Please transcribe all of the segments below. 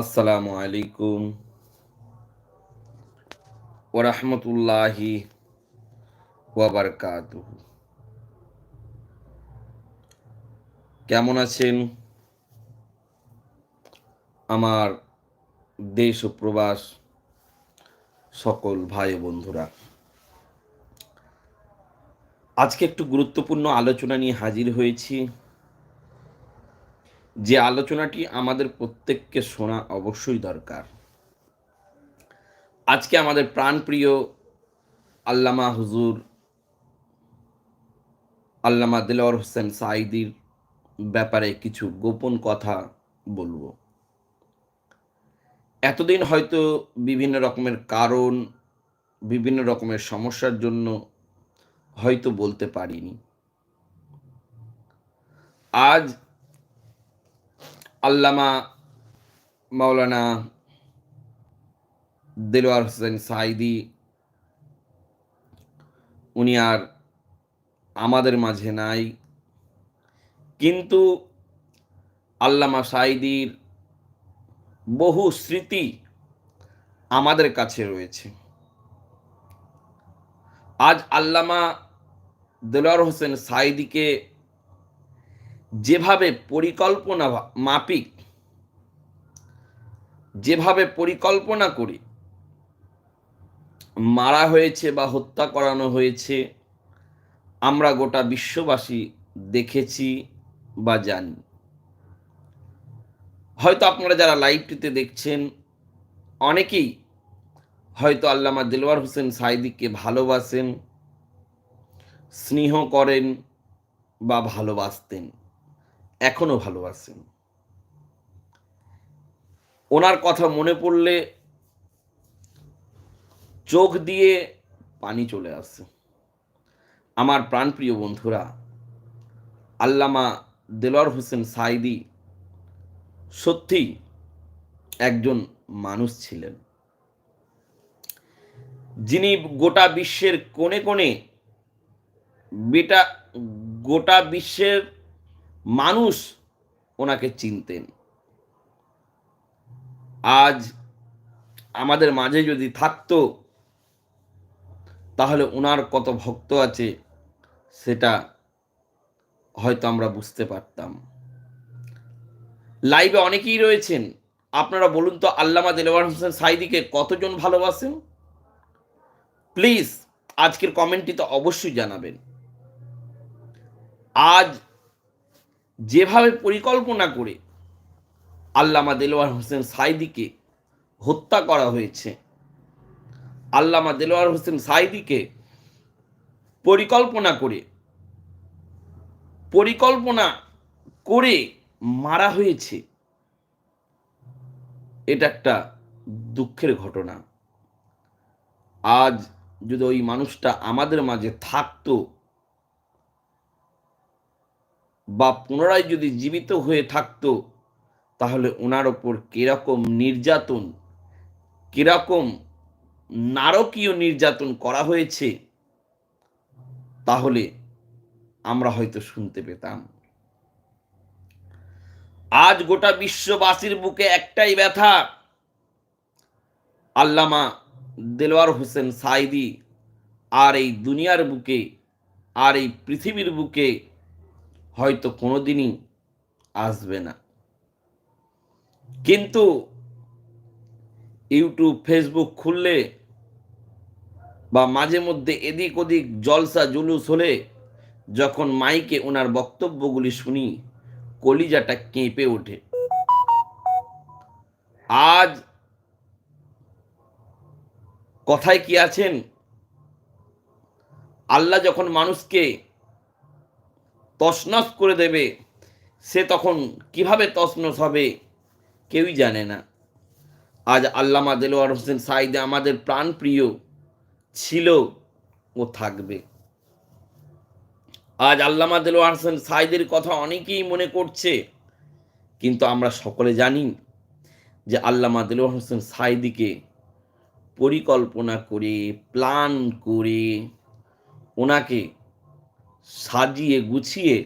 আসসালামু আলাইকুম ওরহমতুল্লাহি ওয়াবারকাত কেমন আছেন? আমার দেশ ও প্রবাস সকল ভাই বন্ধুরা। আজকে একটু গুরুত্বপূর্ণ আলোচনা নিয়ে হাজির হয়েছি। যে আলোচনাটি আমাদের প্রত্যেককে শোনা অবশ্যই দরকার। আজকে আমাদের প্রাণপ্রিয় আল্লামা হুজুর আল্লামা দিলওয়ার হোসেন সাইদির ব্যাপারে কিছু গোপন কথা বলব। এতদিন হয়তো বিভিন্ন রকমের কারণ, বিভিন্ন রকমের সমস্যার জন্য হয়তো বলতে পারিনি। আজ আল্লামা মাওলানা দেলোয়ার হোসেন সাইদি উনি আর আমাদের মাঝে নাই। কিন্তু আল্লামা সাইদির বহু স্মৃতি আমাদের কাছে রয়েছে। আজ আল্লামা দেলোয়ার হোসেন সাইদিকে যেভাবে পরিকল্পনা মাপিক যেভাবে পরিকল্পনা করে, মারা হয়েছে বা হত্যা করানো হয়েছে, আমরা গোটা বিশ্ববাসী দেখেছি বা জানি। হয়তো আপনারা যারা লাইভটিতে দেখছেন, অনেকেই হয়তো আল্লামা দিলওয়ার হোসেন সাইদিককে ভালোবাসেন, স্নেহ করেন বা ভালোবাসতেন। এখনও ভালোবাসেন ওনার কথা মনে পড়লে চোখ দিয়ে পানি চলে আসে। আমার প্রাণপ্রিয় বন্ধুরা, আল্লামা দেলোয়ার হোসেন সাইদি সত্যি একজন মানুষ ছিলেন। যিনি গোটা বিশ্বের কোণে কোণে, বেটা গোটা বিশ্বের মানুষ ওনাকে চিনতেন। আজ আমাদের মাঝে যদি থাকতো, তাহলে ওনার কত ভক্ত আছে সেটা হয়তো আমরা বুঝতে পারতাম। লাইভে অনেকেই রয়েছেন। আপনারা বলুন তো, আল্লামা দেলওয়ার হোসেন সাইদিকে কতজন ভালোবাসেন? প্লিজ, আজকের কমেন্টটিতে অবশ্যই জানাবেন। আজ যেভাবে পরিকল্পনা করে আল্লামা দেলোয়ার হোসেন সাইদিকে হত্যা করা হয়েছে, আল্লামা দেলোয়ার হোসেন সাইদিকে পরিকল্পনা করে পরিকল্পনা করে মারা হয়েছে, এটা একটা দুঃখের ঘটনা। আজ যদি ওই মানুষটা আমাদের মাঝে থাকতো বা পুনরায় যদি জীবিত হয়ে থাকতো, তাহলে ওনার ওপর কীরকম নির্যাতন, কীরকম নারকীয় নির্যাতন করা হয়েছে, তাহলে আমরা হয়তো শুনতে পেতাম। আজ গোটা বিশ্ববাসীর বুকে একটাই ব্যথা। আল্লামা দেলোয়ার হোসেন সাইদি আর এই দুনিয়ার বুকে, আর এই পৃথিবীর বুকে হয়তো কোনোদিনই আসবে না। কিন্তু ইউটিউব, ফেসবুক খুললে বা মাঝে মধ্যে এদিক ওদিক জলসা জুলুস হলে যখন মাইকে ওনার বক্তব্যগুলি শুনি, কলিজাটা কেঁপে ওঠে। আজ কথায় কি আছেন? আল্লাহ যখন মানুষকে তসনস করে দেবে, সে তখন কীভাবে তসনস হবে কেউই জানে না। আজ আল্লামা দেলোয়ার হোসেন সাইদে আমাদের প্রাণ প্রিয় ছিল ও থাকবে। আজ আল্লামা দেলোয়ার হোসেন সাইদের কথা অনেকেই মনে করছে, কিন্তু আমরা সকলে জানি যে আল্লামা দেলোয়ার হোসেন সাইদিকে পরিকল্পনা করে প্ল্যান করে ওনাকে সাজিয়ে গুছিয়ে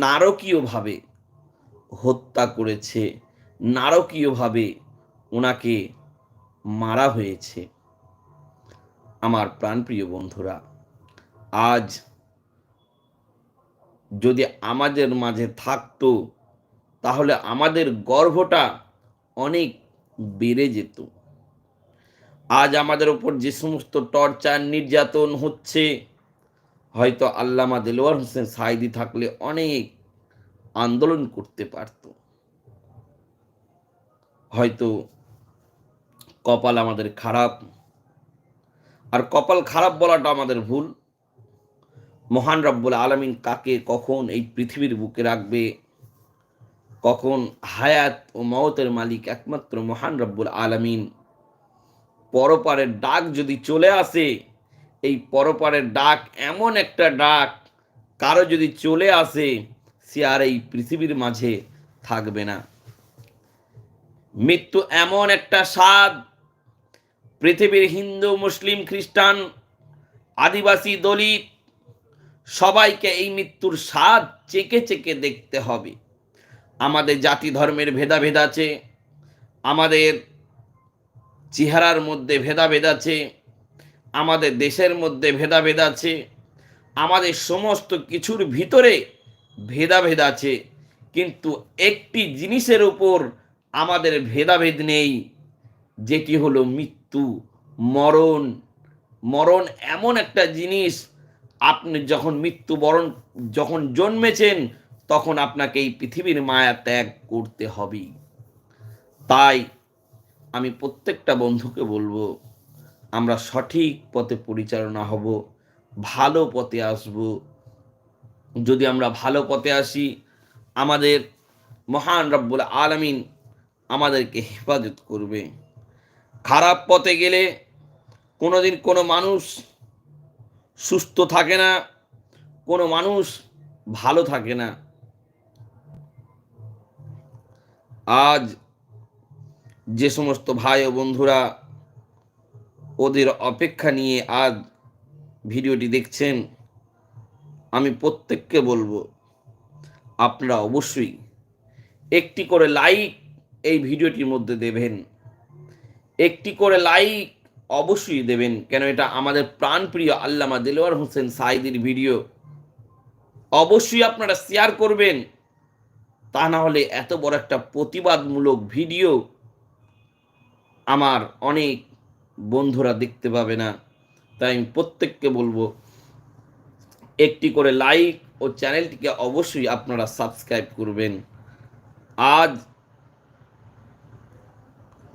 নারকীয়ভাবে হত্যা করেছে, নারকীয়ভাবে ওনাকে মারা হয়েছে। আমার প্রাণপ্রিয় বন্ধুরা, আজ যদি আমাদের মাঝে থাকতো, তাহলে আমাদের গর্ভটা অনেক বেড়ে যেত। আজ আমাদের ওপর যে সমস্ত টর্চার, নির্যাতন হচ্ছে হয়তো আল্লামা দেলোয়ার হোসেন সাইদি থাকলে অনেক আন্দোলন করতে পারত। হয়তো কপাল আমাদের খারাপ। আর কপাল খারাপ বলাটা আমাদের ভুল। মহান রব্বুল আলমিন কাকে কখন এই পৃথিবীর বুকে রাখবে? কখন হায়াত ও মওতের মালিক একমাত্র মহান রব্বুল আলমিন? পরপারের ডাক যদি চলে আসে এই পরপারের ডাক, এমন একটা ডাক, কারও যদি চলে আসে, সে আর এই পৃথিবীর মাঝে থাকবে না। মৃত্যু এমন একটা স্বাদ, পৃথিবীর হিন্দু, মুসলিম, খ্রিস্টান, আদিবাসী, দলিত, সবাইকে এই মৃত্যুর স্বাদ চেকে চেকে দেখতে হবে। আমাদের জাতি ধর্মের ভেদাভেদ আছে, আমাদের চেহারার মধ্যে ভেদাভেদ আছে আমাদের দেশের মধ্যে ভেদাভেদ আছে, আমাদের সমস্ত কিছুর ভিতরে ভেদাভেদ আছে, কিন্তু একটি জিনিসের উপর আমাদের ভেদাভেদ নেই, যেটি হলো মৃত্যু, মরণ। মরণ এমন একটা জিনিস, আপনি যখন মৃত্যুবরণ যখন জন্মেছেন, তখন আপনাকে এই পৃথিবীর মায়া ত্যাগ করতে হবে তাই আমি প্রত্যেকটা বন্ধুকে বলব আমরা সঠিক পথে পরিচালনা হব, ভালো পথে আসব। যদি আমরা ভালো পথে আসি, আমাদের মহান রব্বুল আলমিন আমাদেরকে হেফাজত করবে। খারাপ পথে গেলে কোনোদিন কোনো মানুষ সুস্থ থাকে না, কোনো মানুষ ভালো থাকে না। আজ যে সমস্ত ভাই ও বন্ধুরা ওদের অপেক্ষা নিয়ে আজ ভিডিওটি দেখছেন, আমি প্রত্যেককে বলব, আপনারা অবশ্যই একটি করে লাইক এই ভিডিওটির মধ্যে দেবেন। একটি করে লাইক অবশ্যই দেবেন, কেন এটা আমাদের প্রাণপ্রিয় আল্লামা দেলোয়ার হোসেন সাইদির ভিডিও। অবশ্যই আপনারা শেয়ার করবেন, তা না হলে এত বড় একটা প্রতিবাদমূলক ভিডিও আমার অনেক বন্ধুরা দেখতে পাবে না। তাই আমি প্রত্যেককে বলব, একটি করে লাইক ও চ্যানেলটিকে অবশ্যই আপনারা সাবস্ক্রাইব করবেন। আজ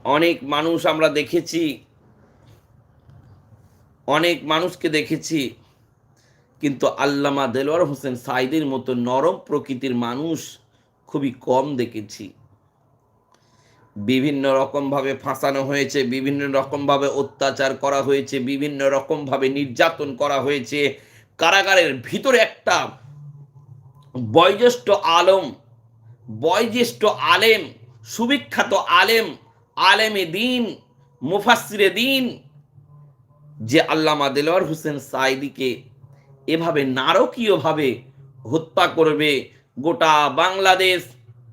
অনেক মানুষ আমরা দেখেছি, অনেক মানুষকে দেখেছি, কিন্তু আল্লামা দেলোয়ার হোসেন সাইদের মতো নরম প্রকৃতির মানুষ খুবই কম দেখেছি। বিভিন্ন রকমভাবে ফাঁসানো হয়েছে, বিভিন্ন রকমভাবে অত্যাচার করা হয়েছে, বিভিন্ন রকমভাবে নির্যাতন করা হয়েছে। কারাগারের ভিতরে একটা বয়োজ্যেষ্ঠ আলম, বয়োজ্যেষ্ঠ আলেম, সুবিখ্যাত আলেম, আলেমে দিন মুফাসিরে দিন, যে আল্লামা দেলোয়ার হোসেন সাইদিকে এভাবে নারকীয়ভাবে হত্যা করবে, গোটা বাংলাদেশ,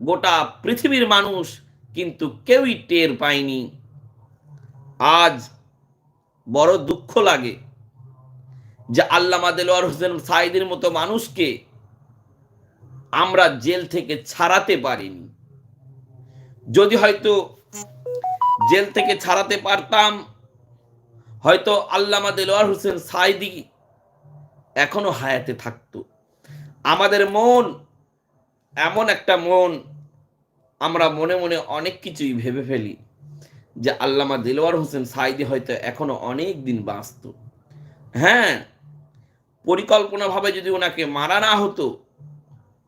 গোটা পৃথিবীর মানুষ কিন্তু কেউই টের পায়নি। আজ বড় দুঃখ লাগে যে আল্লামা দেলোয়ার হোসেন সাইদের মতো মানুষকে আমরা জেল থেকে ছাড়াতে পারিনি। যদি হয়তো জেল থেকে ছাড়াতে পারতাম, হয়তো আল্লামা দেলোয়ার হোসেন সাইদি এখনও হায়াতে থাকতো। আমাদের মন এমন একটা মন আমরা মনে মনে অনেক কিছুই ভেবে ফেলি যে আল্লামা দিলওয়ার হোসেন সাইদি হয়তো এখনও অনেক দিন বাঁচত। হ্যাঁ পরিকল্পনাভাবে যদি ওনাকে মারা না হতো,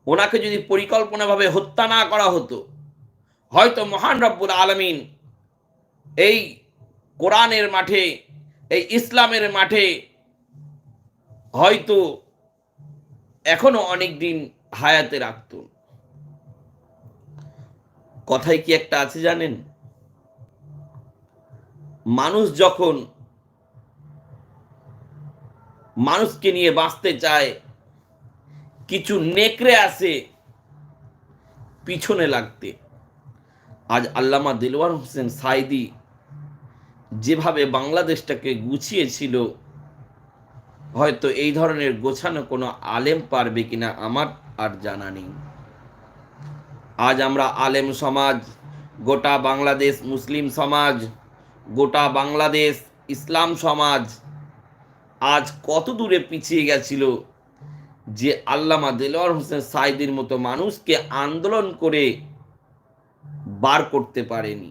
ওনাকে যদি পরিকল্পনাভাবে হত্যা না করা হতো, হয়তো মহান রব্বুল আলমিন এই কোরআনের মাঠে, এই ইসলামের মাঠে হয়তো এখনও অনেক দিন হায়াতে রাখত। কথায় কি একটা আছে জানেন? মানুষ যখন মানুষকে নিয়ে বাঁচতে চায়, কিছু নেকড়ে আসে পিছনে লাগতে। আজ আল্লামা দিলওয়ার হোসেন সাইদি যেভাবে বাংলাদেশটাকে গুছিয়েছিল, হয়তো এই ধরনের গোছানো কোনো আলেম পারবে কিনা আমার আর জানা নেই। আজ আমরা আলেম সমাজ, গোটা বাংলাদেশ মুসলিম সমাজ, গোটা বাংলাদেশ ইসলাম সমাজ আজ কত দূরে পিছিয়ে গেছিল যে আল্লামা দেলোয়ার হোসেন সাইদির মতো মানুষকে আন্দোলন করে বার করতে পারেনি।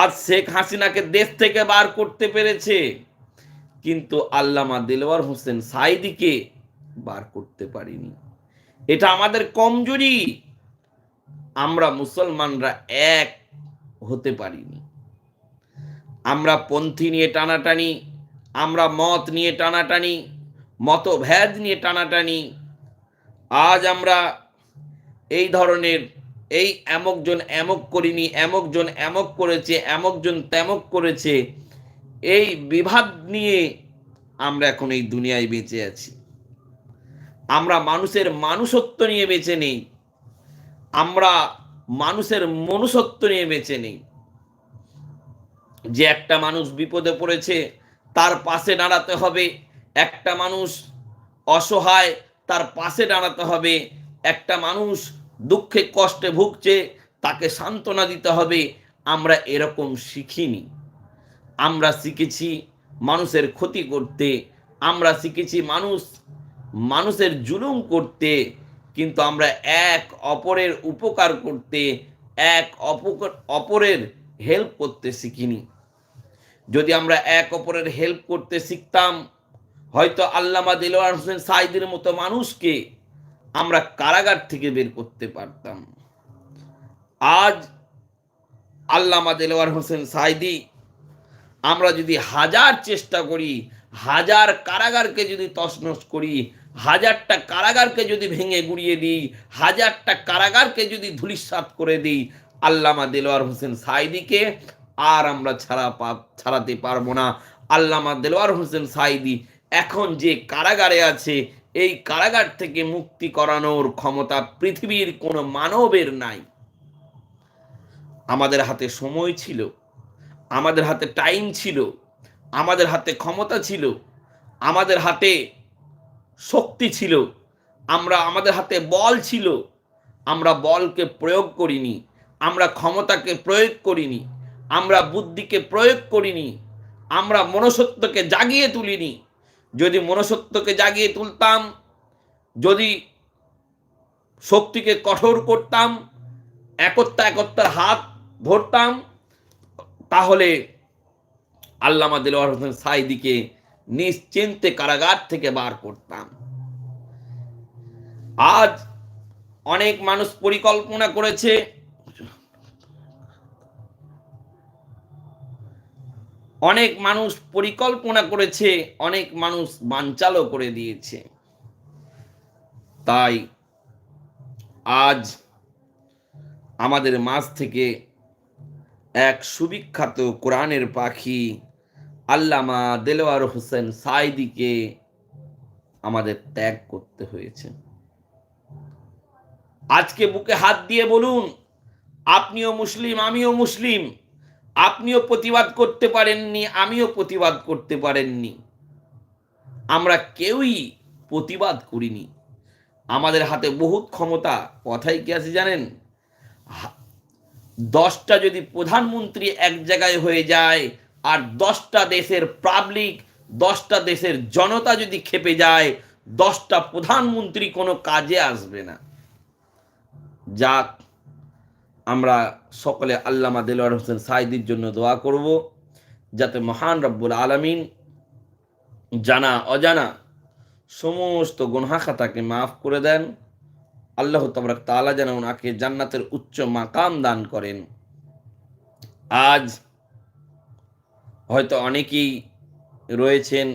আজ শেখ হাসিনাকে দেশ থেকে বার করতে পেরেছে, কিন্তু আল্লামা দিলওয়ার হোসেন সাইদিকে বার করতে পারিনি। এটা আমাদের কমজোরি। আমরা মুসলমানরা এক হতে পারিনি। আমরা পন্থী নিয়ে টানাটানি, আমরা মত নিয়ে টানাটানি, মতভেদ নিয়ে টানাটানি। আজ আমরা এই ধরনের, এই এমকজন এমক করিনি, এমকজন এমক করেছে, এমকজন তেমক করেছে, এই বিভাগ নিয়ে আমরা এখন এই দুনিয়ায় বেঁচে আছি। আমরা মানুষের মানুষত্ব নিয়ে বেঁচে নেই। আমরা মানুষের মনুষ্যত্ব নিয়ে বেঁচে নেই। যে একটা মানুষ বিপদে পড়েছে, তার পাশে দাঁড়াতে হবে। একটা মানুষ অসহায়, তার পাশে দাঁড়াতে হবে। একটা মানুষ দুঃখে কষ্টে ভুগছে, তাকে সান্ত্বনা দিতে হবে। আমরা এরকম শিখিনি। আমরা শিখেছি মানুষের ক্ষতি করতে। আমরা শিখেছি মানুষ মানুষের জুলুম করতে, কিন্তু আমরা এক অপরের উপকার করতে, এক অপরের হেল্প করতে শিখিনি। যদি আমরা এক অপরের হেল্প করতে শিখতাম, হয়তো আল্লামা দিলওয়ার হোসেন সাইদের মতো মানুষকে আমরা কারাগার থেকে বের করতে পারতাম। আজ আল্লামা দেলোয়ার হোসেন সাইদি আমরা যদি হাজার চেষ্টা করি, হাজার কারাগারকে যদি তছনছ করি হাজারটা কারাগারকে যদি ভেঙে গুড়িয়ে দিই, হাজারটা কারাগারকে যদি ধুলিসাৎ করে দিই, আল্লামা দেলোয়ার হোসেন সাইদিকে আর আমরা ছাড়া ছাড়াতে পারব না। আল্লামা দেলোয়ার হোসেন সাইদি এখন যে কারাগারে আছে, এই কারাগার থেকে মুক্তি করানোর ক্ষমতা পৃথিবীর কোনো মানবের নাই। আমাদের হাতে সময় ছিল, আমাদের হাতে টাইম ছিল, আমাদের হাতে ক্ষমতা ছিল, আমাদের হাতে শক্তি ছিল। আমরা আমাদের হাতে বল ছিল। আমরা বলকে প্রয়োগ করিনি। আমরা ক্ষমতাকে প্রয়োগ করিনি। আমরা বুদ্ধিকে প্রয়োগ করিনি। আমরা মনসত্বকে জাগিয়ে তুলিনি। যদি মনসত্বকে জাগিয়ে তুলতাম, যদি শক্তিকে কঠোর করতাম, একত্তা একত্তার হাত ধরতাম, তাহলে আল্লামা হোসেন সাইদিকে নিশ্চিন্তে কারাগার থেকে বার করতাম। আজ অনেক মানুষ পরিকল্পনা করেছে। অনেক মানুষ পরিকল্পনা করেছে, অনেক মানুষ বানচালও করে দিয়েছে। তাই আজ আমাদের মাঝ থেকে এক সুবিখ্যাত কোরআনের পাখি আল্লামা দেলোয়ার হোসেন সাইদিকে আমাদের ত্যাগ করতে হয়েছে। আজকে বুকে হাত দিয়ে বলুন, আপনিও মুসলিম, আমিও মুসলিম, আপনিও প্রতিবাদ করতে পারেননি, আমিও প্রতিবাদ করতে পারেননি। আমরা কেউই প্রতিবাদ করিনি। আমাদের হাতে বহুত ক্ষমতা, কথাই কি আছে জানেন? দশটা যদি প্রধানমন্ত্রী এক জায়গায় হয়ে যায় আর দশটা দেশের পাবলিক দশটা দেশের জনতা যদি খেপে যায়, দশটা প্রধানমন্ত্রী কোনো কাজে আসবে না। যাক, আমরা সকলে আল্লামা দেলোয়ার হোসেন সাইদির জন্য দোয়া করব, যাতে মহান রব্বুল আলমিন জানা, অজানা সমস্ত গুনহাখাতাকে মাফ করে দেন। আল্লাহ তবরাক তালা যেন ওনাকে জান্নাতের উচ্চ মাকাম দান করেন। আজ হয়তো অনেকেই রয়েছেন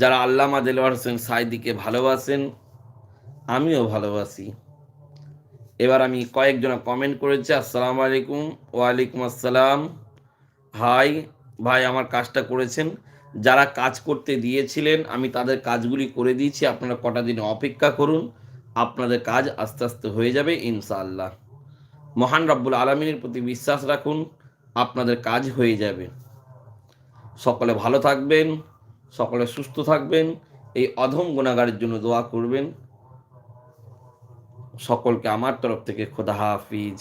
যারা আল্লামা দেলোয়ার হোসেন সাইদিকে ভালোবাসেন, আমিও ভালোবাসি। এবার আমি কয়েকজন কমেন্ট করেছি, আসসালামু আলাইকুম, ওয়ালাইকুম আসসালাম। হাই, ভাই আমার কাজটা করেছেন। যারা কাজ করতে দিয়েছিলেন, আমি তাদের কাজগুলি করে দিয়েছি। আপনারা কটা দিন অপেক্ষা করুন, আপনাদের কাজ আস্তে আস্তে হয়ে যাবে ইনশাআল্লাহ। মহান রব্বুল আলমিনের প্রতি বিশ্বাস রাখুন, আপনাদের কাজ হয়ে যাবে। সকলে ভালো থাকবেন, সকলে সুস্থ থাকবেন, এই অধম গুণাগারের জন্য দোয়া করবেন। সকলকে আমার তরফ থেকে খোদা হাফিজ।